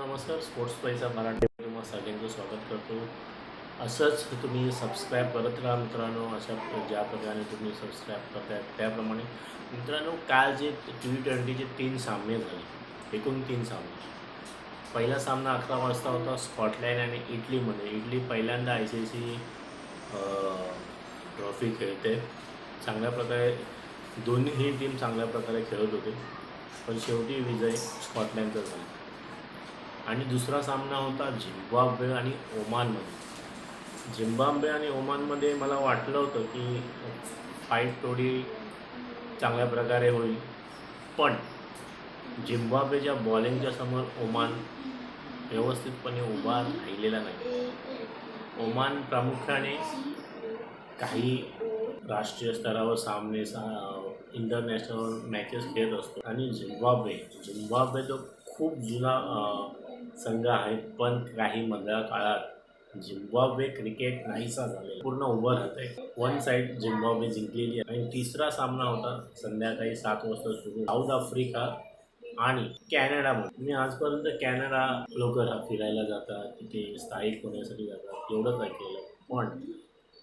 नमस्कार. स्पोर्ट्स पैसा मराठी तुम्हाला सगळ्यांचं स्वागत करतो. असंच तुम्ही सबस्क्राईब करत राहा मित्रांनो. अशा ज्या प्रकारे तुम्ही सबस्क्राईब करताय त्याप्रमाणे. मित्रांनो काल जे टी ट्वेंटीचे तीन सामने झाले. एकूण तीन सामने. पहिला सामना अकरा वाजता होता स्कॉटलँड आणि इटलीमध्ये. इटली पहिल्यांदा आय सी सी ट्रॉफी खेळते. चांगल्या प्रकारे दोन्हीही टीम चांगल्या प्रकारे खेळत होते. पण शेवटी विजय स्कॉटलँडचा झाला. आणि दुसरा सामना होता झिम्बाब्वे आणि ओमानमध्ये. झिम्बाब्वे आणि ओमानमध्ये मला वाटलं होतं की फाईट थोडी चांगल्या प्रकारे होईल. पण झिम्बाब्वेच्या बॉलिंगच्या समोर ओमान व्यवस्थितपणे उभा राहिलेला नाही. ओमान प्रामुख्याने काही राष्ट्रीय स्तरावर सामने सा इंटरनॅशनल मॅचेस खेळत असतो. आणि झिम्बाब्वे झिम्बाब्वे तो खूप जुना संघ आहेत पण काही मधल्या काळात झिम्बाब्वे क्रिकेट नाहीसा झाले पूर्ण उभं राहते वन साईड झिम्बाब्वे जिंकलेली आहे. आणि तिसरा सामना होता संध्याकाळी सात वाजता सुरू. साऊथ आफ्रिका आणि कॅनडामध्ये मी आजपर्यंत कॅनडा लोक फिरायला जातात. तिथे स्थायिक होण्यासाठी जातात. एवढंच ऐकलेलं पण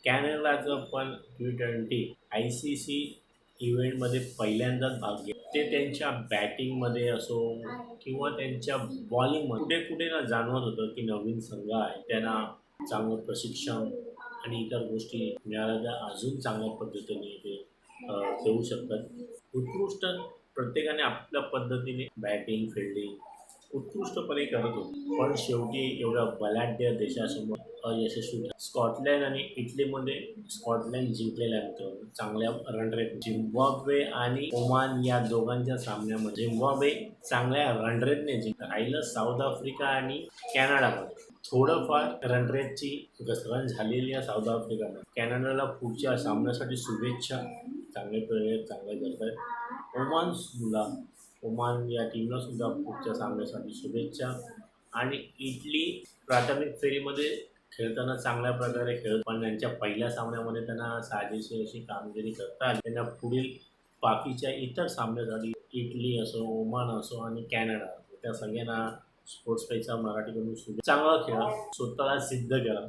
कॅनडाचं पण T twenty I C C इव्हेंटमध्ये पहिल्यांदाच भाग घेत ते त्यांच्या बॅटिंगमध्ये असो किंवा त्यांच्या बॉलिंगमध्ये कुठे कुठे ना जाणवत होतं की नवीन संघ आहे त्यांना चांगलं प्रशिक्षण आणि इतर गोष्टी मिळाल्या त्या अजून चांगल्या पद्धतीने ते खेळू शकतात. उत्कृष्ट प्रत्येकाने आपल्या पद्धतीने बॅटिंग फिल्डिंग उत्कृष्टपणे करत. पण शेवटी एवढ्या बलाढ्य देशासमोर अयशस्वी स्कॉटलँड आणि इटलीमध्ये स्कॉटलँड जिंकलेल्यानंतर आहे चांगल्या रनरेट झिम्बाब्वे आणि ओमान या दोघांच्या सामन्यामध्ये झिम्बाब्वे चांगल्या रनरेटने जिंकलं. राहिलं साऊथ आफ्रिका आणि कॅनडामध्ये थोडंफार रनरेटची घसरण झालेली आहे साऊथ आफ्रिकानं कॅनडाला पुढच्या सामन्यासाठी शुभेच्छा. चांगले प्रयोग चांगले करत आहेत ओमानला ओमान या टीमला सुद्धा पुढच्या सामन्यासाठी शुभेच्छा. आणि इटली प्राथमिक फेरीमध्ये खेळताना चांगल्या प्रकारे खेळत पण त्यांच्या पहिल्या सामन्यामध्ये त्यांना साजेशी अशी कामगिरी करता आली. त्यांना पुढील बाकीच्या इतर सामन्यासाठी इटली असो ओमान असो आणि कॅनडा त्या सगळ्यांना स्पोर्ट्सपेक्षा मराठीकडून चांगला खेळा स्वतःला सिद्ध करा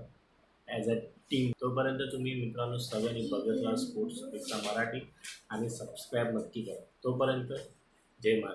ॲज अ टीम तोपर्यंत तुम्ही मित्रांनो सगळ्यांनी बघत राहा स्पोर्ट्सपेक्षा मराठी आणि सबस्क्राईब नक्की करा. तोपर्यंत जय महाराज